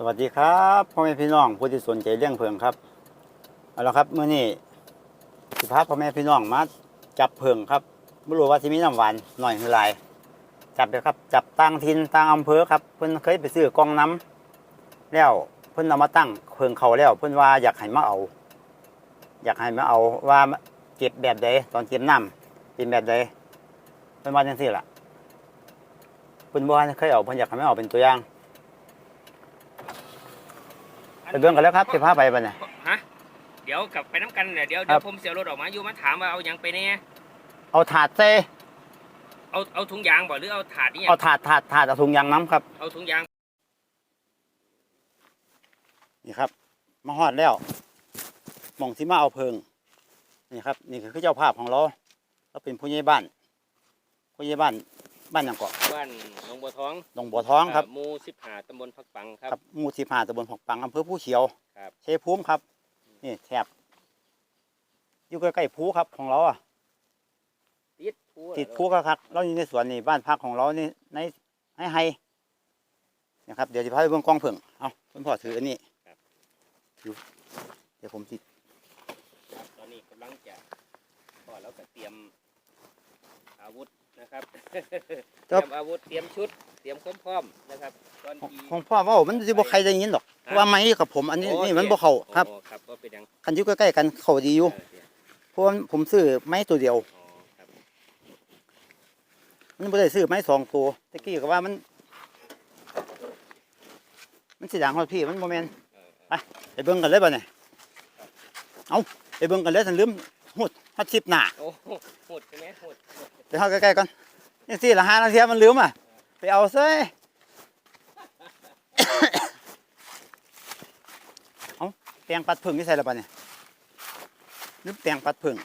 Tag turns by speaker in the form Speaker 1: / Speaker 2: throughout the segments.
Speaker 1: สวัสดีครับพ่อแม่พี่น้องผู้ที่สนใจเรื่องเพิงครับเอาละครับเมื่อนี้สิพาพ่อแม่พี่น้องมาจับเพิงครับไม่รู้ว่าที่มีน้ำหวานหน่อยหรือหลายจับเลยครับ จับต่างถิ่นต่างอำเภอครับเพิ่นเคยไปซื้อกองน้ำแล้วเพิ่นเอามาตั้งเพิงเขาแล้ว เพิ่นว่าอยากให้มาเอา อยากให้มาเอาว่าเก็บแบบใดตอนเก็บน้ำเป็นแบบใดเพิ่นว่าจังซี่ล่ะเพิ่นบ่ว่าเคยเอาเพิ่นอยากให้มาเอาเป็นตัวอย่าง ไปเบิ่งกันแล้วครับสิพาไปบัดนี้
Speaker 2: ฮะ เดี๋ยวกลับไปน้ำกันเนี่ยเดี๋ยว
Speaker 1: ครั
Speaker 2: เดี๋ย
Speaker 1: บ
Speaker 2: วผมเสียรถออกมาอยู่มาถามว่าเอาหยังไปเนี่ย
Speaker 1: เอาถาดใส่
Speaker 2: เอาเอาถุงยางบ่หรือเอาถาดนี่
Speaker 1: เอาถาดถาดถาดเอาถุงยางน้ำครับ
Speaker 2: เอาถุงยาง
Speaker 1: นี่ครับ มาฮอดแล้วหมองที่มาเอาเพิง นี่ครับ นี่คือเจ้าภาพของเราเราเป็นผู้ใหญ่บ้านผู้ใหญ่บ้าน บ้านหยังเกาะ
Speaker 2: บ้านหนองบัวทอง
Speaker 1: หนองบัวท้องครับา
Speaker 2: หมู่สิบห้าตำบลพักปังครับ
Speaker 1: ครับหมู่สิบห้าตำบลหกปังอำเภอผู้เขียว
Speaker 2: ครับ
Speaker 1: ชัยภูมิครับนี่แถบอยู่ใกล้ๆภูครับของเราอะ
Speaker 2: ติดภู
Speaker 1: ติดภูครับครับเราอยู่ในสวนนี่บ้านพักของเรานี่ในให้ให้นะครับเดี๋ยวจะพาไปเบิ่งกองเพิงเอาคุณพ่อถืออันนี้ถือเดี๋ยวผมติด
Speaker 2: ครับตอนนี้กำลังจะก็เราก็เตรียมอาวุธ นะครับเต
Speaker 1: ครั
Speaker 2: รี
Speaker 1: บ
Speaker 2: ยมอาวุธเตรียมชุดเตรียมความพร้อมนะครับตอน
Speaker 1: ของ
Speaker 2: ที่
Speaker 1: ของพ่อเว่ามันสิบ่ใครได้ยินหรอกเพราะว่าไม้กับผมอันนี้
Speaker 2: โอ้
Speaker 1: นี่
Speaker 2: โอ
Speaker 1: มัน
Speaker 2: เค
Speaker 1: บ่เข้าครับ
Speaker 2: โอ้ครับว่าเป็นหยัง
Speaker 1: คันอยู่ใกล้ๆกันเข้าดีอยู่
Speaker 2: เออเดี๋ยว
Speaker 1: เพราะว่าผมซื้อไม้ตัวเดียว
Speaker 2: อ๋อครับ
Speaker 1: มันบ่ได้ซื้อไม้สองตัวตะกี้ก็ว่ามัน มันสิดังฮอดพี่มันบ่แม่น
Speaker 2: เออ
Speaker 1: ไปไปเบิ่งกันเลยบ่เนี่ยเอาไปเบิ่งกันเลยทันลืม หุดฮอดชิปหน้า
Speaker 2: โอ้โหหดใช่ไหมหด
Speaker 1: ไปเฮาใกล้ๆกันนี่สิละ5นาทีมันลืมอะ ไปเอาซะ เอาแปรงปัดผึ่งนี่ใส่แล้วบ่เนี่ยลืมแปรงปัดผึ่ง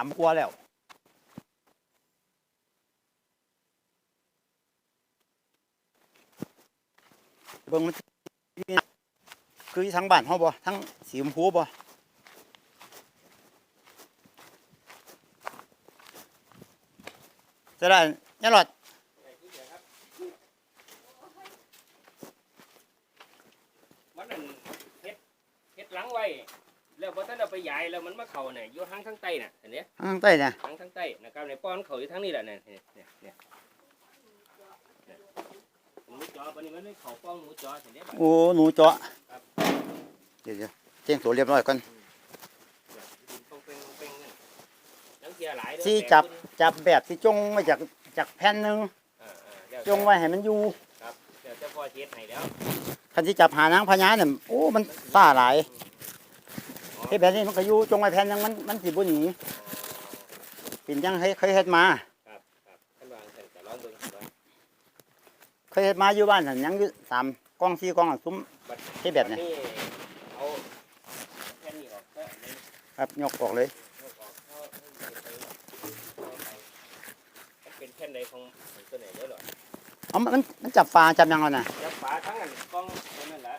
Speaker 1: ต่ำกว่าแล้ว เบิ่งมันสิคือทั้งบ้านเฮาบ่ทั้งสีชมพูบ่จะได้เนี่ยหลอด
Speaker 2: มันนั่นเฮ็ดเฮ็ดหลังไว้แล้วพอท่านเอาไปยายแล้วมันมาเข่าเนี่ยอยู่ทางทางใต้น่ะเห็นไหม
Speaker 1: ข้างใต้เนี่ย
Speaker 2: ทางทางใต้นะครับในป้อนเขาอยู่ทางนี้แหละเนี่ยเนี่ยเนี่ยเนี่ยเนี่ย หมูจอปานนี้มันไม่เข่าป้องหมูจอเห็นไหม
Speaker 1: โอ้หนูเจาะ
Speaker 2: ครับ
Speaker 1: เดี๋ยวๆแจ้งตัวเรียบร้อยก่อน
Speaker 2: ต้องเป็นต้องเป็นนั่นทั้งเสียหลายเด้อ
Speaker 1: ที่
Speaker 2: แปลง
Speaker 1: จับ
Speaker 2: คุณ
Speaker 1: จับแบบที่จงมาจากจากแผ่นหนึง
Speaker 2: อ่าอ่าแล้ว
Speaker 1: จงไว้ให้มันอยู่
Speaker 2: ครับเดี๋ยวจะพอเทียดให้แล้ว
Speaker 1: คันที่จับหานางพญาเนี่ยโอ้มันซ่าหลายเฮ็ดแบบนี้มันก็อยู่จงไว้แผ่นหนึงมันมันสิบ่หนีเป็นจังให้เคยเฮ็ดมา
Speaker 2: ครับครับท่านวางเสร็จจะลองเบิ่งก่อน
Speaker 1: เคยเฮ็ดมาอยู่บ้านนั่นยังอยู่สามกองสี่กองอะซุ้ม
Speaker 2: บัด
Speaker 1: เฮ็ดแบบนี้
Speaker 2: นี้เอาแค่นี้ออกก็อันนี้
Speaker 1: ครับยกออกเลย
Speaker 2: เอาออกเอาเอาไปเอาไปมันเป็นแค่ไหนของของตัวไหนเด้อหรอ
Speaker 1: เอามันมันมันจับปลาจับหยังเอาน่ะ
Speaker 2: จับปลาทั้งอันกล้องนั่นแหละ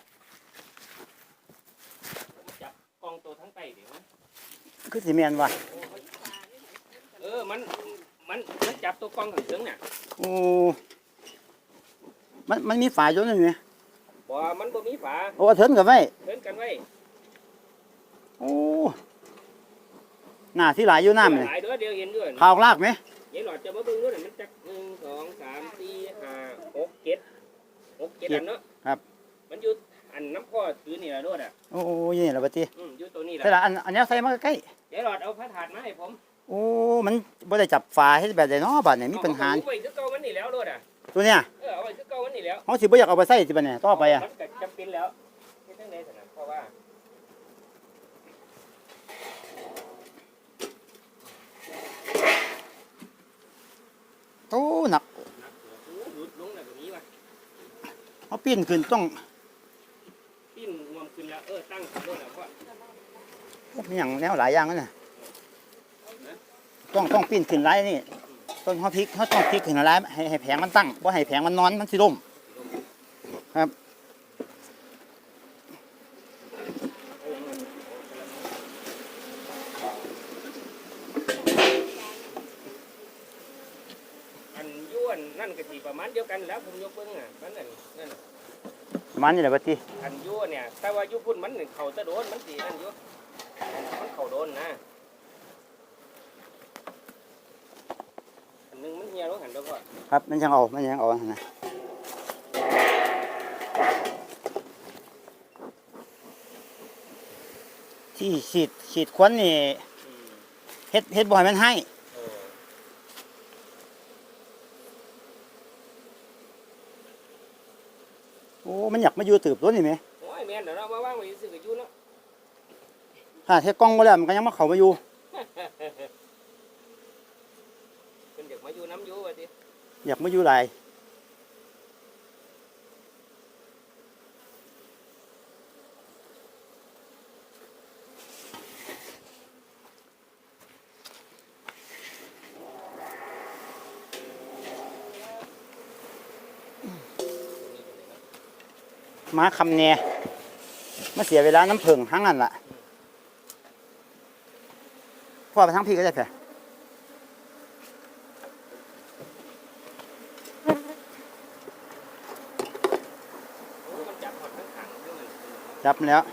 Speaker 2: ผมจับกล้องตัวทั้งไตเดี๋ยวนะ
Speaker 1: คือสิแม่นว่ะ
Speaker 2: เออมันมันมันจับตัวกล้องถึงถึงน่ะ
Speaker 1: โอ้ มันมันมีฝาอยู่นั่นนี่
Speaker 2: บ่ มันบ่มีฝา
Speaker 1: โอ้เอาเถินกับไว้
Speaker 2: เพิ่นกันไว้
Speaker 1: โอ้หน้าที่หลายอยู่น้ำนี่
Speaker 2: หลายเด้อเดี๋ยวเห็นด้วย
Speaker 1: ข่าวลากไหม
Speaker 2: ยายหลอดจะมาเบิ่งด้วยน่ะมันจักหนึ่งสองสามสี่ห้าหกเจ็ดหกเจ็ดอันเนาะ
Speaker 1: ครับ
Speaker 2: มันอยู่อันน้ำพ่อถือนี่ล่ะด้วยอะ
Speaker 1: โอ้ยนี่แหละบัดนี้
Speaker 2: อืมอยู่ตัวนี้ล่ะ
Speaker 1: ใช่ละอันอันนี้ใส่มาใกล้
Speaker 2: ยายหลอดเอาพระถาดมาให้ผม
Speaker 1: ๆโอ้ มันบ่ได้จับฝาให้แบบใดเนาะบัดนี้มีปัญหา
Speaker 2: เอาไว้คือเก่ามันนี่แล้วด้วยอะ
Speaker 1: ตัวเนี้ย
Speaker 2: เออเอาไว้คือเก่ามันนี่แล้ว
Speaker 1: เฮาสิบ่อยากเอาไปใส่สิบัดนี้ต่อไปอะ
Speaker 2: มันก็จำเป็นแล้วเฮ็ดจังได๋ซั่นน่ะเพราะว่า
Speaker 1: โอ้หนัก
Speaker 2: นักเสือโอ้หลุดลงแล้วก็นี้ว่ะ
Speaker 1: เฮาปีนขึ้นต้อง
Speaker 2: ปิ้นรวมขึ้นแล้วเออตั้งขึ้นด้วยแล้วว่า
Speaker 1: มีหยังแนวหลายอย่างนั่นน่ะต้องต้องปีนขึ้นหลายนี่ ต้นข้าวพริกเขาต้องพริกถึงอะไรให้ให้แผงมันตั้งว่าให้แผงมันนอนมันสิร่มครับอั
Speaker 2: นย้วนนั่นก็สีประมาณเดียวกันแล้วผมยกเบิ้งอะมันนั่นนั่น
Speaker 1: มัณนี้แหละบัดที
Speaker 2: อันย้วเนี่ยแต่ว่ายุพุ่นมันหนึ่งเข่าจะโดนมันสีนั่นอยุมันเข่าโดนนะ อันหนึงมันเหี่ยวแล้วหันแล้วก็
Speaker 1: ครับมันยังเอามันยังเอานะที่ฉีดฉีดควันนี่
Speaker 2: อืม
Speaker 1: เฮ็ดเฮ็ดบ่ให้มันให้
Speaker 2: เออ
Speaker 1: โอ้ มันอยากมาอยู่ตืบตัวนี่แหม
Speaker 2: โอ้ยแม่นเดี๋ยวเรามาว่างไว้ซื้อกับยูเนาะ
Speaker 1: ถ้าเฮ็ดกล้องบ่แล้วมันก็ยังมาเข้ามาอยู่
Speaker 2: เป็นอยากมาอยู่น้ำอยูว่าดิ
Speaker 1: อยากมาอยู่หลยมาคำแหน่มาเสียเวลาน้ำผึ้งทั้งนั้นล่ะพ่อไปทั้งพี่ก็ได้แผล
Speaker 2: โอ้มันจับหอดทั้งขังทั้งนั้น
Speaker 1: จับมันแล้ว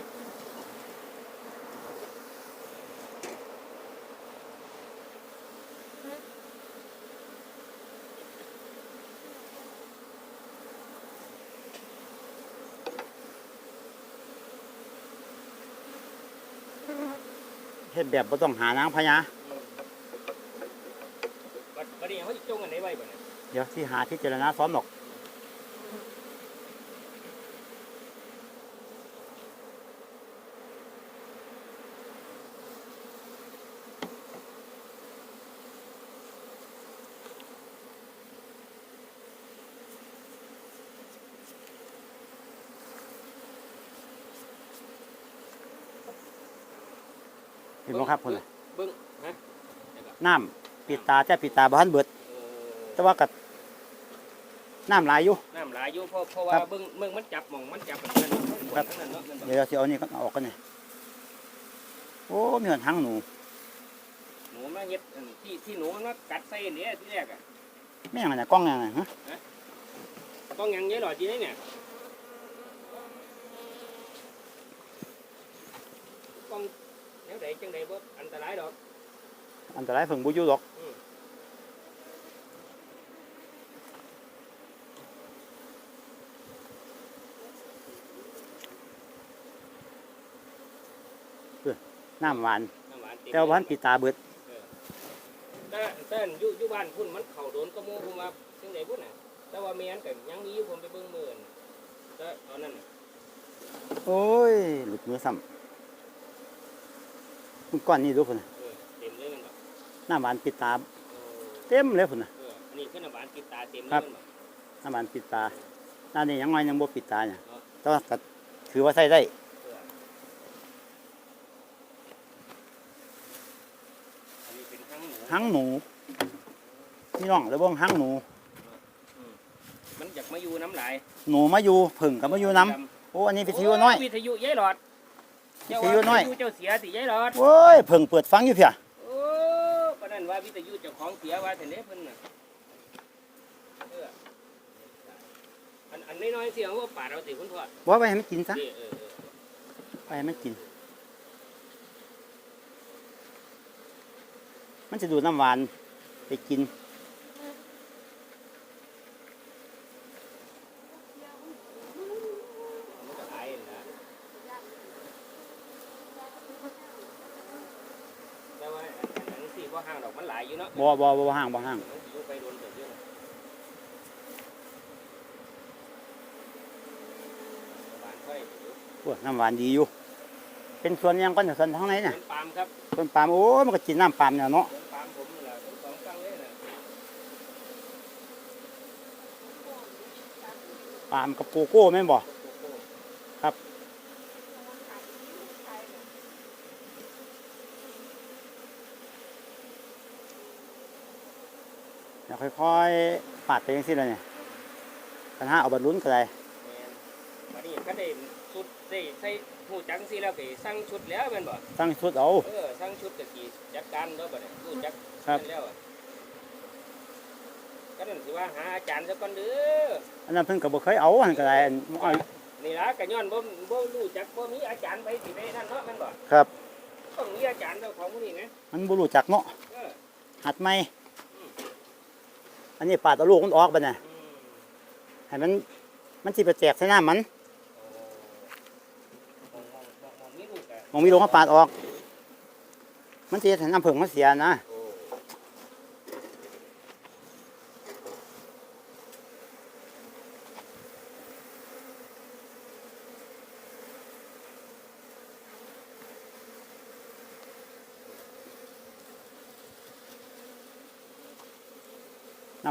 Speaker 1: เฮ็ดแบบบ่ต้องหานางพญา
Speaker 2: อืมบัดบัดนี้เขาจะจงกันได้ไว้บ่เนี่ย
Speaker 1: เดี๋ยวที่หาที่เจรณาซ้อมหรอก เห็นไหมครับคุณน่ะ
Speaker 2: เบิ้งฮะ
Speaker 1: น้ำปิดตาแต่ปิดตาบ้านเบิด
Speaker 2: เออ
Speaker 1: แต่ว่ากับน้ำหลายอยู่
Speaker 2: น้ำหลายอยู่เพราะเพราะว่า
Speaker 1: ครับ
Speaker 2: เบิ้งเบิ้งมันจับหมองมันจับแบบนั้น
Speaker 1: ครับ
Speaker 2: ทั้งนั้นเนาะนั่น
Speaker 1: เดี๋ยวเราสิเอานี่ก็เอาออกกันนี่โอ้มีหนทางหนู
Speaker 2: หนูมาเฮ็ดอันที่ที่หนูมันมากัดใส่เนี่ยที่แรกอะ
Speaker 1: แม่งอันน่ะกล้องยังไงฮะ
Speaker 2: ต้องยังเยอะหรอจีนี่เนี่ยต้อง แนวใดจังใดบ่อันตรายดอก
Speaker 1: อันตรายเพิ่งบุอยู่หรอก
Speaker 2: อืม
Speaker 1: น้ำหวาน
Speaker 2: น้ำหวานเต็ม
Speaker 1: แต่ว่าพันปิดตาเบิด
Speaker 2: แต่แต่อยู่อยู่บ้านพุ่นมันเข้าโดนก็โมผมว่าจังใดพุ่นน่ะ แต่ว่าแม่นก็ยังมีอยู่ผมไปเบิ่งมื้อนั่นแต่ตอนนั้นน่ะ
Speaker 1: โอ้ยหลุดมือซ้ำ คุณก้อนนี่ดูพุ่นน่ะ
Speaker 2: เออเต็มเลยแมันบ่
Speaker 1: น้ำหวานปิดตา
Speaker 2: เออ
Speaker 1: เต็มเลยพุ่นน่ะ
Speaker 2: เอออันนี้คือน้ำหวานติดตาเต็มเลย
Speaker 1: ครับ
Speaker 2: แมันบ่
Speaker 1: น้ำหวานปิดตาน้ำนี่ยังไงยังบ่ปิดตาเนี่ย
Speaker 2: เนาะ
Speaker 1: แต่ว่าก็ถือว่าใส่ได้
Speaker 2: เอออันนี้เป็นทั้งหมู
Speaker 1: หังหนูพี่น้องแล้วเบิ่งหังหนู
Speaker 2: มันอยากมาอยู่น้ำลาย
Speaker 1: หนูมาอยู่ผึ่งกับมาอยู่น้ำโอ้อันนี้วิทยุน้อย
Speaker 2: วิทยุยายหลอด
Speaker 1: วิทยุน้อย
Speaker 2: เจ้าว่าวิทยุเจ้าเสียสิยายหลอด
Speaker 1: โอ้ยผึ่งเปิดฟังอยู่เพีย
Speaker 2: โอ้ปานนั้นว่าวิทยุเจ้าของเสียว่าแต่เนี้เพิ่นน่ะเอออันอันน้อยๆเสียงว่าป่าดเราสิคุณพ่อ
Speaker 1: ว่าไปให้มันกินซะ
Speaker 2: เออเออเออ
Speaker 1: ไปให้มันกิน มันจะดูดน้ำหวานไปกิน
Speaker 2: มันก็อายนั่นล่ะแต่ว่าอันอันนั้นสิบ่ห่างดอก มันหลายอยู่เนาะ
Speaker 1: บ่บ่บ่ห่างบ่ห่าง
Speaker 2: มันสิอยู่ไปโดนเติบอยู่น่ะหวานค่อยอยู่
Speaker 1: โอ้ยน้ำหวานดีอยู่ เป็นส่วนหยังก้อนส่วนทั้งไหนน่ะ
Speaker 2: เป็นปาล์มครับ
Speaker 1: ต้นปาล์มโอ้ยมันก็กินน้ำปาล์มเนี่ยเนาะ
Speaker 2: สวนปาล์มผมนี่แหละทั้งสองฝั่งเลยนะ
Speaker 1: ปาล์มกับโกโก้แม่นบ่
Speaker 2: โกโก้
Speaker 1: เดี๋ยวค่อยๆปาดไปยังซี่เลยเนี่ยปัญหาเอาบัดลุ้นก็ได้
Speaker 2: แม่นวันนี้ก็ได้ชุดได้ใส่หูจังสิแล้วก็สั่งชุดแล้วแม่นบ่
Speaker 1: ตั้งชุดเอา
Speaker 2: เออสั่งชุดก็สิจัดการแล้วบัดนี้รู้จัก
Speaker 1: ครับ
Speaker 2: นั่นแล้วอะก็นั่นสิว่าหาอาจารย์ซะก่อนเด้อ
Speaker 1: อันนั้นเพิ่นก็บ่เคยเอาอันก็ได้อันเอา
Speaker 2: นี่ล่ะก็ย้อนบ่บ่รู้จักบ่มีอาจารย์ไปสิไปนั่นเนาะแม่นบ่
Speaker 1: ครับ
Speaker 2: ต้องมีอาจารย์เจ้าของผู้นี้นะ
Speaker 1: มันบ่รู้จักเนาะ
Speaker 2: เออ
Speaker 1: หัดใหม่ อันนี้ปาดเอาลูกมันออกบัดน่ะ
Speaker 2: อืม
Speaker 1: ให้มัน มันสิไปแจกใส่น้ามัน
Speaker 2: โอ้มองมองมองมีลูกอะ
Speaker 1: มองมีลงเขาปาดออก มันสิเฮ็ดให้น้ำผึ้งมันเสียนะ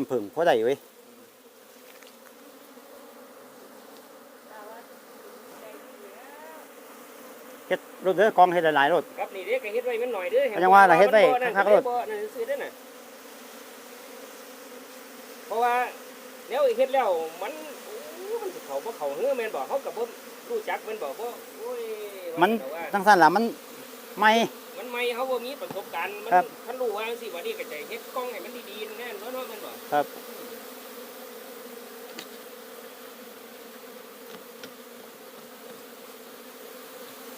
Speaker 2: โอ้
Speaker 1: น้ำผึ้งพอได้เว้ยเฮ็ดรถเด้อกองเฮ็ดหลายๆรถ
Speaker 2: ครับนี่เด้ก็เฮ็ดไว้มันหน่อยเด้อ
Speaker 1: เอาจังว่าล่ะเฮ็ดไว้
Speaker 2: นั่น
Speaker 1: คักๆ
Speaker 2: ก็
Speaker 1: โล
Speaker 2: ได้
Speaker 1: ด
Speaker 2: บ่นั่นซื้อเด้อน่ะเพราะว่าแล้วเฮ็ดแล้วมันโอ้มันสิเข้าบ่เข้าเฮือแม่นบ่เขาก็บ่รู้จักแม่นบ่บ่โอ้ยว่า
Speaker 1: มัน
Speaker 2: แต่ว่า
Speaker 1: ทั้งสั้นล่ะมันไม่
Speaker 2: มันไม่เขาบ่มีประสบการณ์มัน
Speaker 1: ครับ
Speaker 2: ท่านรู้ว่าจังซี่ว่านี่ก็จะเฮ็ดกล้องให้มันดีๆแน่นอนเนาะแม่นบ่
Speaker 1: ครับ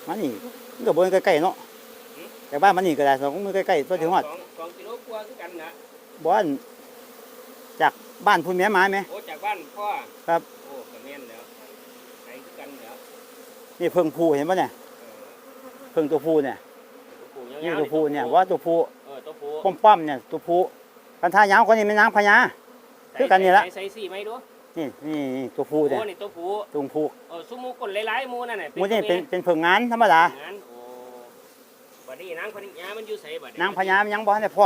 Speaker 1: มันนี่มันก็บ่ใกล้ๆเนาะแต่บ้านมันนี่ก็ได้สองมือใกล้ๆตัวถึงฮอด
Speaker 2: สองสองกิโลกว่าคือกันนะ
Speaker 1: บ่อันจากบ้านพุ่นแม่มาไหม
Speaker 2: โอ้จากบ้านพ่อ
Speaker 1: ครับ
Speaker 2: โอ้ก็แม่นแล้วไปคือกันแล้ว
Speaker 1: นี่เพิ่งผูเห็นป่ะเนี่ย
Speaker 2: เออ
Speaker 1: เพิ่งตัวผูเนี่ย
Speaker 2: ตัวผู้ยาวๆ
Speaker 1: นี่ตัวผูเนี่ยว่าตัวผู
Speaker 2: เออตัวผู้
Speaker 1: ป้อมป้อมๆเนี่ยตัวผูกันท่ายาวกว่านี้เป็นนางพญาคือกันนี่ละ
Speaker 2: ใส่ใส่สีไหมดู
Speaker 1: นี่นี่นี่ตัวผูเนี่ย
Speaker 2: โอ้นี่ตัวผู้
Speaker 1: ตัวผู
Speaker 2: เออซุมหมูกลหลายๆหมูนั่นน่ะ
Speaker 1: หมูนี่เป็นเป็นเพิ่งงานธรรมดา
Speaker 2: งั้นโอ้บัดนี้นางพญามันอยู่ไสบัดนี้
Speaker 1: นางพญามันยังบ่ทันได้พ่อ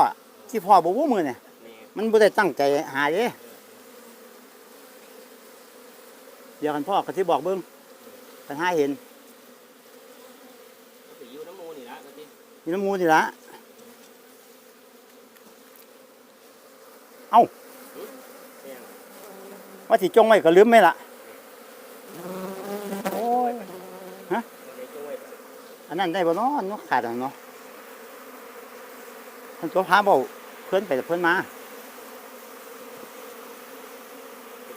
Speaker 1: ที่พ่อบ่วู้มือเนี่ย
Speaker 2: นี่
Speaker 1: มันบ่ได้ตั้งใจหาเด้เดี๋ยวกันพ่อก็สิบอกเบิ่งกันหาเห็น
Speaker 2: มันสิอยู่น้ำหมูนี่ละบัด นี้
Speaker 1: มีน้ำมูนี่ละ
Speaker 2: เนี่ย
Speaker 1: ว่าสิจงไว้ก็ลืมไหมล่ะโอ้ย
Speaker 2: บ่ได้จงไว้บัด
Speaker 1: อันนั้นได้บ่เนาะอันเนาะขาดอันเนาะท่านตัวพาเบาเพื่อนไปแต่เพื่อนมา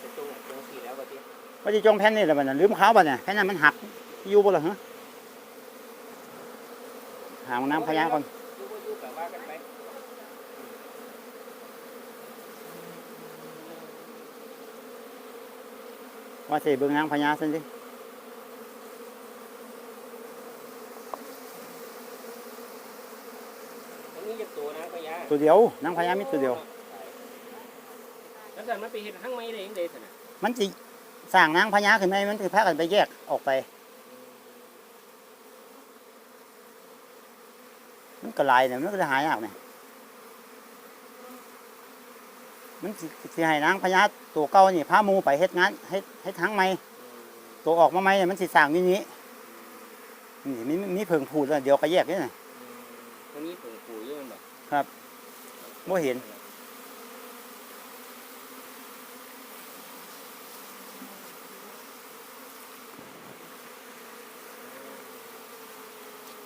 Speaker 2: เป็นจงจงสีแล้วบัดนี้
Speaker 1: ว่าจะจงแผ่นนี่แหละบัดนั้นลืมเขาบัดเนี่ยแผ่นนั้นมันหักอยู่บ่ล่ะฮะ หาน้ำพญาก่อน
Speaker 2: อยู่บ่อยู่ก็ว่ากันไป
Speaker 1: ว่าสิเบิ่งนางพญาซั่นสิ
Speaker 2: มันมีจักตัวนะพญา
Speaker 1: ตัวเดียวนางพญามีตัวเดียว
Speaker 2: แล้วแต่มันไปเห็นทั้งไม้ได้ยังไงสินะ
Speaker 1: มันสิสร้างนางพญาขึ้นมาให้มันสิพากันไปแยกออกไป มันก็หลายเนี่ยมันก็จะหายากเนี่ยมันสิสิให้นางพญาตัวเก่านี่พาหมูไปเฮ็ดงานเฮ็ดเฮ็ดทั้งใหม่ตัวออกมาใหม่เนี่ยมันสิสร้างนี่นี้นี่มีมีมีเพิ่งพูดแล้วเดี๋ยวก็แยกนี่น่ะ
Speaker 2: มันมีผงปูอยู่มันบอก
Speaker 1: ครับบ่เห็น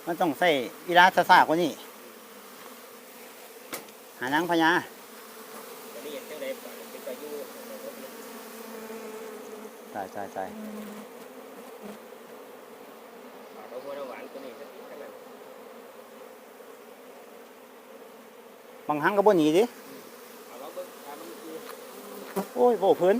Speaker 1: มันต้องใส่อีลาซาซากว่านี่หานางพญา
Speaker 2: จะได้เห็นจังไดก่อนเป็นไปอยู่
Speaker 1: ตายตายตายบางครั้งก็บ่หนีดิโอ้ยโบเพิ่น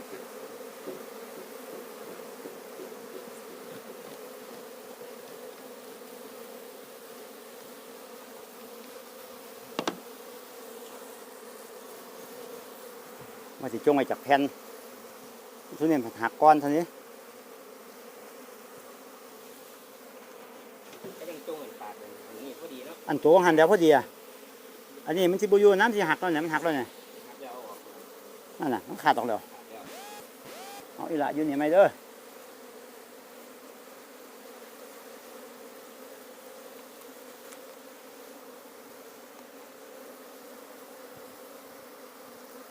Speaker 1: มาสิจงไว้จากแผ่นทุเรียนหักก้อนเท่านี้
Speaker 2: ก็ยังจงเหมือนปากเลยอันนี้พอดีเนาะ
Speaker 1: อันตัวหันแล้วพอดีอะอันนี้มันสิบอยู่น้ำสิหักแล้วเนี่ยมันหักแล้วเนี่ย
Speaker 2: ครับเดี๋ยวเอาออก
Speaker 1: นั่นน่ะมันขาดออกแล้ว
Speaker 2: เดี๋ยว
Speaker 1: เอาอีหละอยู่นี่ไหมเด้อ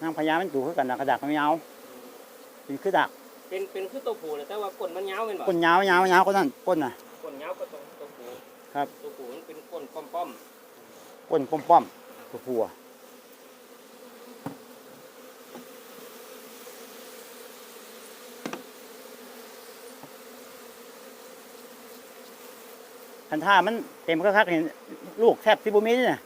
Speaker 1: นางพญามันดูขึ้นกันนะกระดักมันยาวเป็นคือดัก
Speaker 2: เป็นเป็นคือตัวผูแต่ว่าก้นมันยาวเป็นบ่
Speaker 1: ก้นยาวยาวยาวก้นั่นก้นน่ะ
Speaker 2: ก้นยาวก็ตัวตัวผู
Speaker 1: ครับ
Speaker 2: ตัวผูมันเป็นก้นป้อมป้อม
Speaker 1: ก้นป้อมป้อมตัวผูคันท่ามันเต็มคักๆเห็นลูกแทบที่บุมิเนี่ย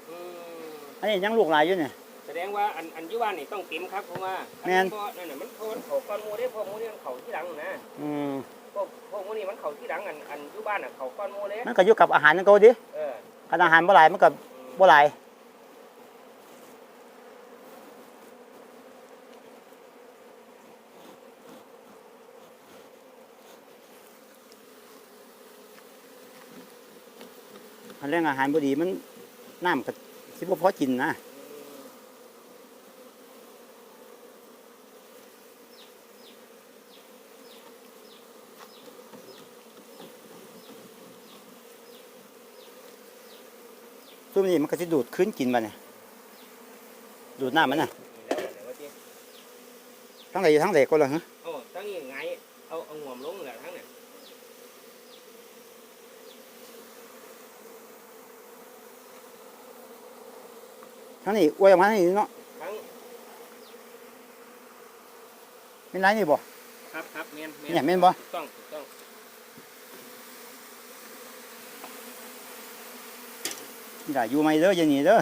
Speaker 2: อั
Speaker 1: นนี้ยังลูกลายอยู่เนี่ย
Speaker 2: ดงว่าอันอันอยุวานนี่ต้องเต็มครับเพราะว่า
Speaker 1: แม่น
Speaker 2: เพราะนั่นน่ะมันเพราะมันเขาก้อนหมูได้เพราะหมูนี่มันเขาที่หลังนะ
Speaker 1: อืม
Speaker 2: พวกพวกหมูนี่มันเขาที่หลังอันอันอยุบ้านอะเขาก้อนหมูเลย
Speaker 1: มันก็อยู่กับอาหารนั่นก็ดิ
Speaker 2: เออ
Speaker 1: คันอาหารบ่หลายมันก็
Speaker 2: อืม
Speaker 1: บ่หลายอันเรื่องอาหารบ่ดีมันน้ำก็สิบ่พอกินนะ ตัวนี้มันก็จะดูดขึ้นกินมาเนี่ยดูดน้ำมันน่ะ
Speaker 2: นี่แล้วเดี๋ยวว่าที่
Speaker 1: ทั้งไหนทั้งไหนก็เลยฮะ
Speaker 2: โอ้ทั้งนี้ไงเอาเอาห่วมลงแหละทั้งเนี่ย
Speaker 1: ทั้งนี้อวยออกมาทั้งนี้เนาะ
Speaker 2: ทั้ง
Speaker 1: เป็นไรนี่บ่
Speaker 2: ครับครับเมียนเมี
Speaker 1: เนี่ยแม่นบ่
Speaker 2: ถูกต้องถูกต้อง
Speaker 1: อย่าอยู่ไม่เด้ออย่าหนีเด้อ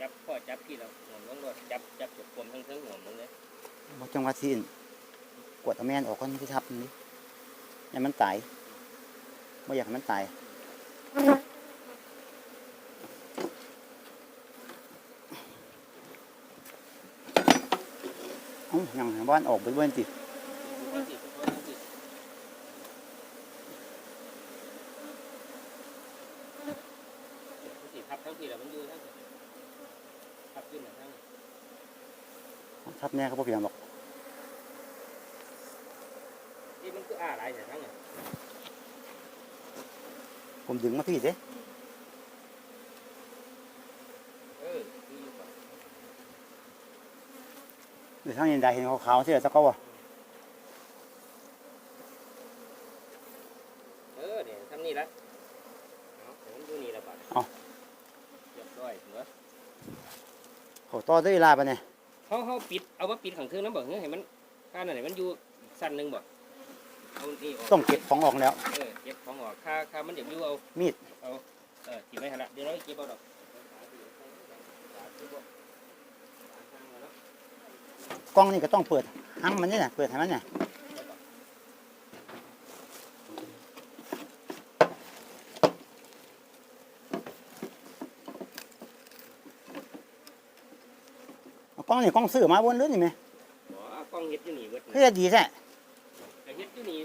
Speaker 2: จับพ่อจับพี่เราห่วมลงด้วยจับจับจุดกลมทั้งทั้งห่วมลงเลย
Speaker 1: บ่จังหวัดที่อื่นกวดเอาแม่นออกก่อนที่ทับนี่อย่ามันตายบ่อยากให้มันตายเอ้ายังบ้านออกไปเบิ่นติ
Speaker 2: ว่าสิว่าสิว่าสิทับทั้งพี่เรามันอยู่ทั้งทับขึ้นนะทั้ง
Speaker 1: ทับแน่เขาบ่เพียงหรอก
Speaker 2: นี่มันคืออ้าหลายแต่ทั้งเนี่ย
Speaker 1: ผมดึงมาพี่เด้
Speaker 2: เออคืออยู่ก่อน
Speaker 1: หรือทางนี้ได้เห็นขาวๆเสียตะก็บ่
Speaker 2: เออเนี่ยทำนี่ละเอาแต่มันอยู่นี่ละบาดเรียบร้อยเหรอ
Speaker 1: เขาต่อด้วยเวลาปะเนี่ย
Speaker 2: เขาเขาปิดเอาว่าปิดขังเครื่องน้ำบ่เฮ้ยให้มันค่านั่นไหนมันอยู่สั้นหนึ่งบ่เอานี่ออก
Speaker 1: ต้องเก็บของออกแล้ว
Speaker 2: เออเก็บของออกค่าค่ามันเดี๋ยวอยู่เอา
Speaker 1: มีด
Speaker 2: เอาเออกินไว้หั่นละเดี๋ยวเราเก็บเอาดอก
Speaker 1: กล้องนี่ก็ต้องเปิดหังมันนี่น่ะเปิดให้มันน่ะเอากล้อง นี่กล้องซื้อมาบนเรือนนี่ไหม
Speaker 2: อ๋อกล้องเฮ็ดอยู่นี่เบิด
Speaker 1: เพื่อดีแท้
Speaker 2: แต่เฮ็ดอยู่นี่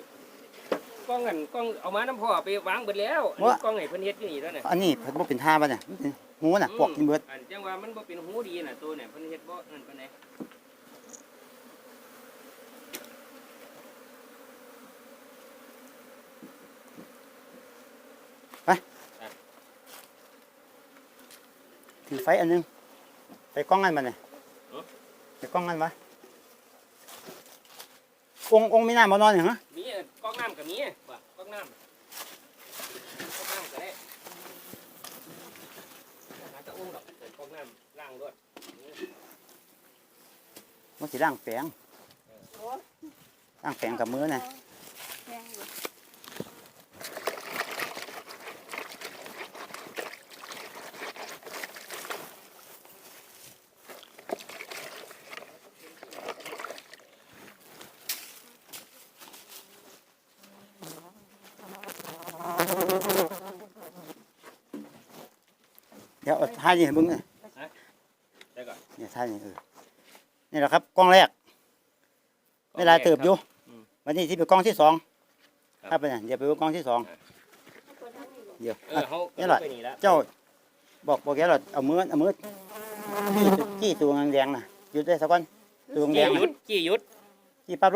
Speaker 2: กล้องอันกล้องเอามาน้ำพ่อไปวางเบิดแล้วอันนี้กล้องไห้เพิ่นเฮ็ดอยู่นี่แล้วน่ะ
Speaker 1: อันนี้เพิ่นบ่เป็นท่าปะเนี่ยมันเป็นหูน่ะปวกกินเบิด
Speaker 2: อันจังว่ามันบ่เป็นหูดีน่ะตัวเนี่ยเพิ่นเฮ็ดบ่นั่นปานใด
Speaker 1: ถือไฟอันหนึงไปกล้องกันมาเนี่ย ไปกล้องกันวะองค์องค์มีน้ำมานอนอย่างฮะ
Speaker 2: มีเออกล้องน้ำก็มีว่ากล้องน้ำกล้องน้ำก็ได้หาตะอุ้งดอกเปิดกล้องน้ำล้างด้วย
Speaker 1: มันสิล้างแปรงล้างแปรงกับมือน่ะ เดี๋ยวเอาท้ายนี่ให้เบิ่งน่ะ
Speaker 2: ได้ก่อน
Speaker 1: เนี่ยท้ายนี่เออนี่แหละครับกล้องแรกเวลาเติบอยู่
Speaker 2: อืม
Speaker 1: วันนี้ที่เป็นกล้องที่สอง
Speaker 2: ครับ
Speaker 1: ครับไปเนี่ยเดี๋ยวไปดูกล้องที่สองเดี๋ยว
Speaker 2: เออเขา
Speaker 1: นี่แหละ
Speaker 2: ไปนี่ละ
Speaker 1: เจ้าบอกบอกแกเราเอามือเอามือจี้ตัวจี้ตัวแดงๆน่ะหยุดได้สักวันตัวแด
Speaker 2: จี้
Speaker 1: งๆ
Speaker 2: หยุ
Speaker 1: น่ะ
Speaker 2: ดจี้หยุด
Speaker 1: จี้ปั๊บ